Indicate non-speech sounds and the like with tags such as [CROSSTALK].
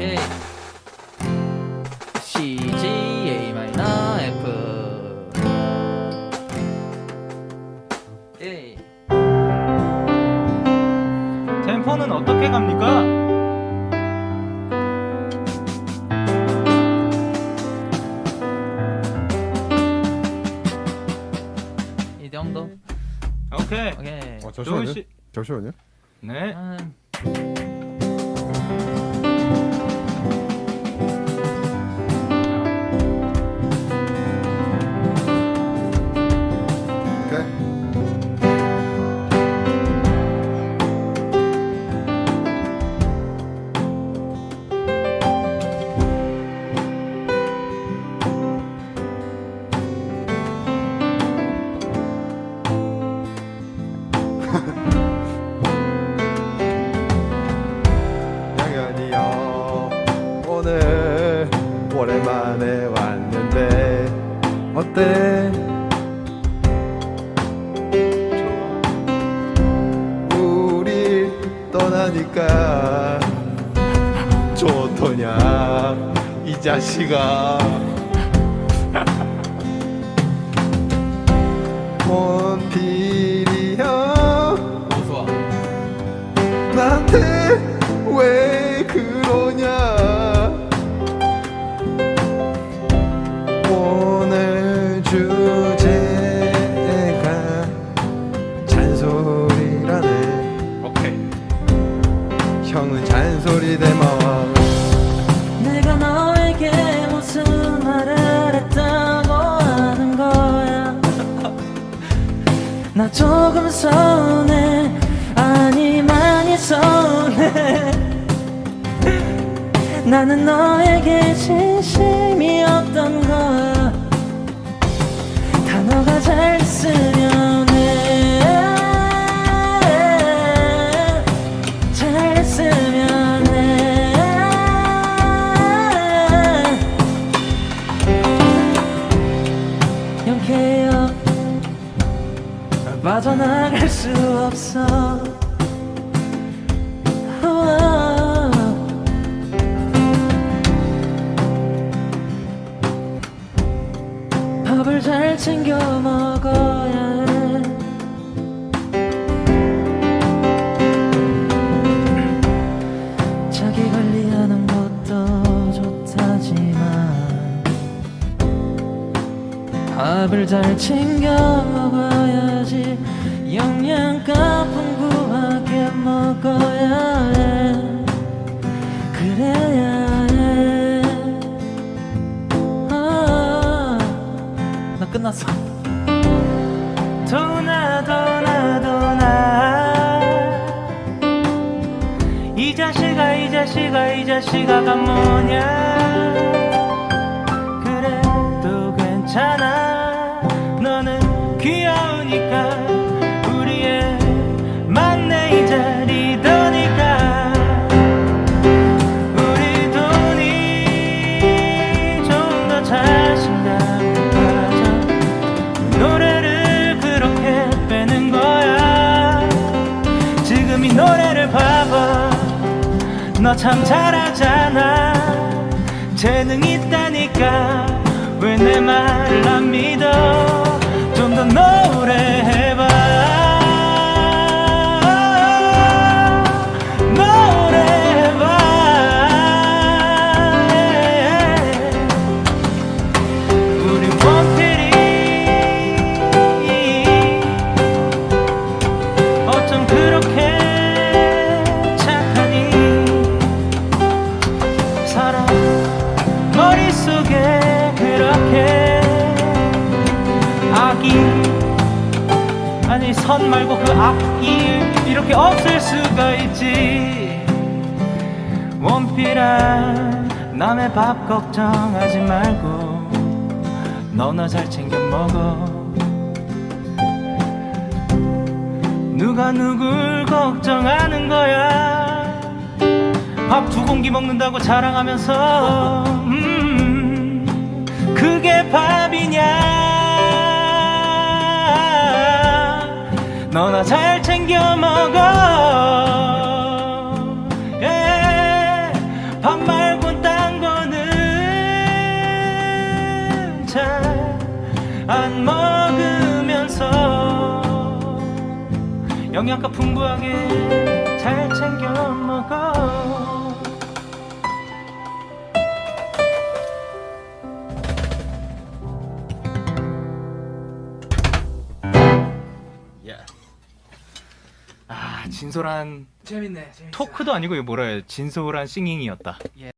오케이. C G A 마이너 F. 오케이. 템포는 어떻게 갑니까? 이 정도. 오케이. 오케이. 어, 조은 잠시만요. 씨. 잠시만요. 네. 음, 오랜만에 왔는데 어때? 우리 떠나니까 좋더냐 이 자식아 [LAUGHS] 원필 형은 잔소리 대마와 내가 너에게 무슨 말을 했다고 하는 거야? [LAUGHS] 나 조금 서운해. 아니 많이 서운해. [LAUGHS] 나는 너에게 진심이 수 없어. 밥을 잘 챙겨 먹어야 해 자기 관리하는 것도 좋다지만 밥을 잘 챙겨 먹어야지 영양가 풍부하게 먹어야 해. 그래야 해. 아, 나 끝났어. 도나 도나 도나. 이 자식아 이 자식아 이 자식아가 뭐냐 너 참 잘하잖아. 재능 있다니까. 왜 내 말을 안 믿어? 좀 더 노래해봐 선 말고 그 악이 이렇게 없을 수가 있지. 원필아 남의 밥 걱정하지 말고 너나 잘 챙겨 먹어. 누가 누굴 걱정하는 거야? 밥 두 공기 먹는다고 자랑하면서. 음, 그게 밥 너나 잘 챙겨 먹어. 예, 밥 말곤 딴 거는 잘 안 먹으면서. 영양가 풍부하게 잘 챙겨 먹어. Yeah. 진솔한 재밌네 재밌어. 토크도 아니고 이거 뭐라 해야 진솔한 싱잉이었다